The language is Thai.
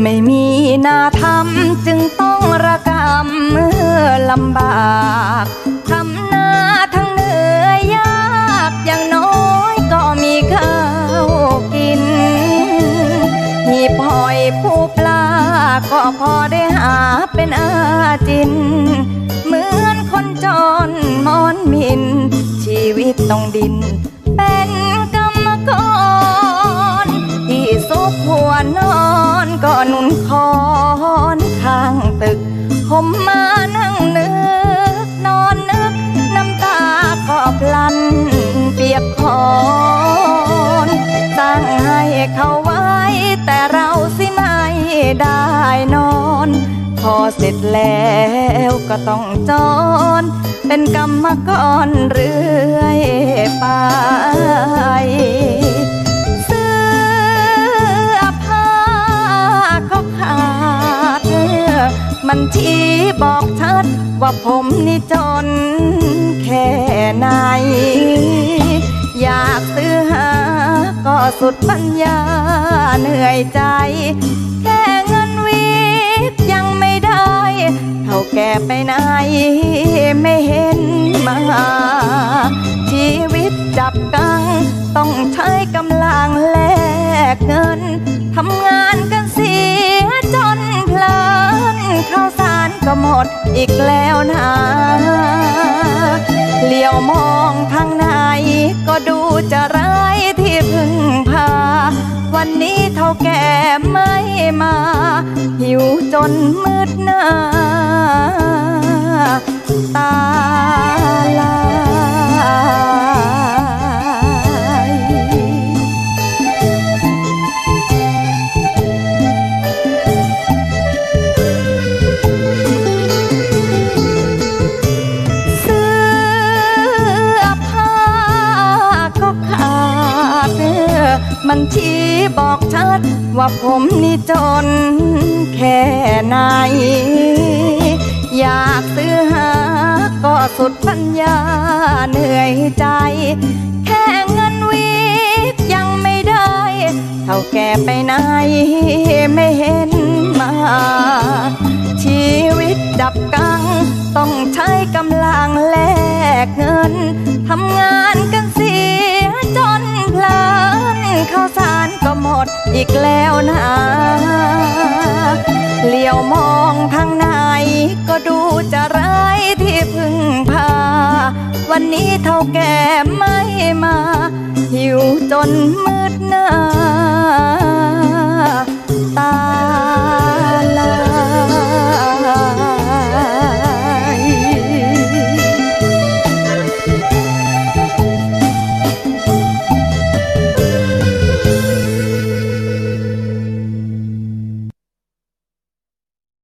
ไม่มีหน้าทำจึงต้องระกำเมื่อลำบากทำนาทั้งเหนื่อยยากอย่างน้อยก็มีข้าวกินหีบหอยผู้ปลาก็พอได้หาเป็นอาจิน เหมือนคนจนมอนมิน ชีวิตต้องดินเป็น เสร็จแล้วก็ต้องจอนเป็นกรรมกรเรื่อยไปเสื้อผ้าก็ขาดมันชี้บอกชัดว่าผมนี่จนแค่ไหน อยากซื้อหาก็สุดปัญญาเหนื่อยใจ แค่เงินวิบยัง ท่าแก่ไปไหน ไม่เห็นมา ชีวิตจับกัง ต้องใช้กำลังแลกเงินทำงานกันเสียจนเพลินข้าวสารก็หมดอีกแล้วนะเหลียวมองทางไหน ก็ดูจะร้ายที่พึ่งพา วันนี้เท่าแก่ไม่มา หิวจนมืดหน้า ตาลายเสื้อผ้าก็ขาดมันชี้บอกชัด ว่าผมนี่จนแค่ไหน อยากซื้อหาก็สุดปัญญาเหนื่อยใจ แค่เงินวิบยังไม่ได้ เท่าแก่ไปไหนไม่เห็นมา ชีวิตดับกัง ต้องใช้กำลังแลกเงินทำงานกันเสียจนเพลินเข้าสารก็หมดอีกแล้วนะ เหลียวมองทางไหนก็ดูจะไร้ที่พึ่งพา วันนี้เท่าแก่ไม่มา หิวจนมืดหน้า